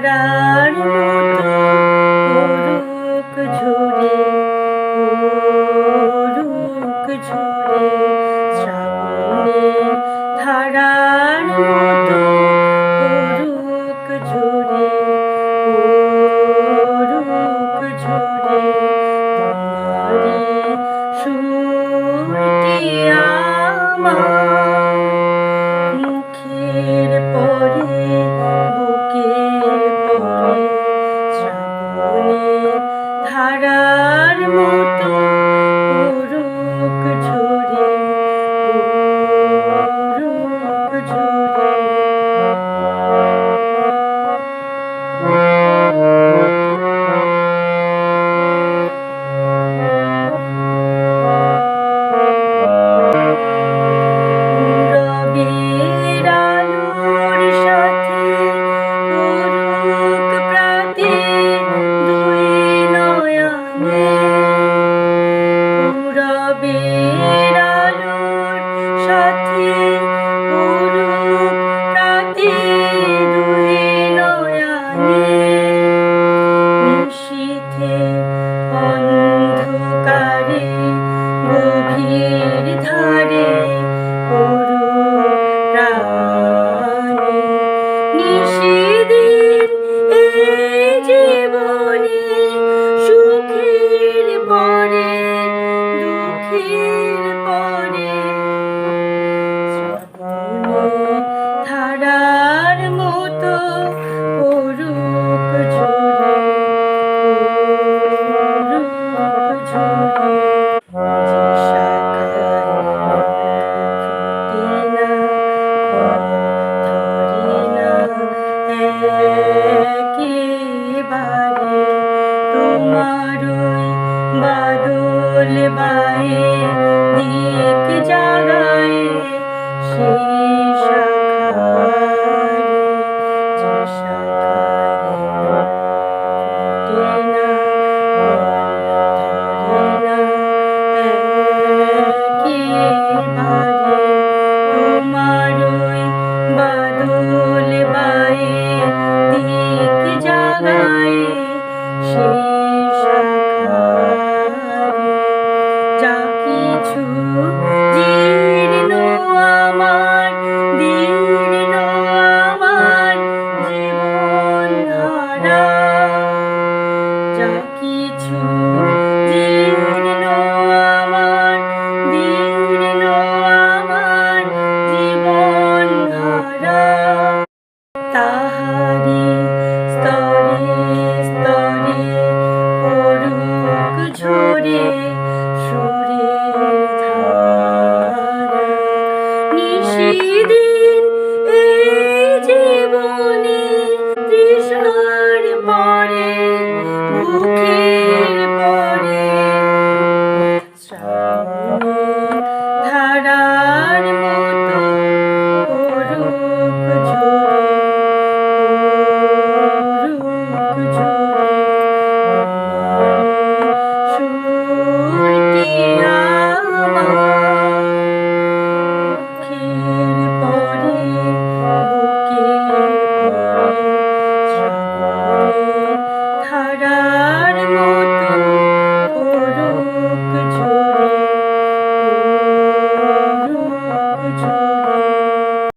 para animal. Thank you. দোল বায়ে দীপ জাগায় সেই শাখায়, যে শাখায় ফুটে না বাদল বায়ে দিক জাগায় সেই ra ta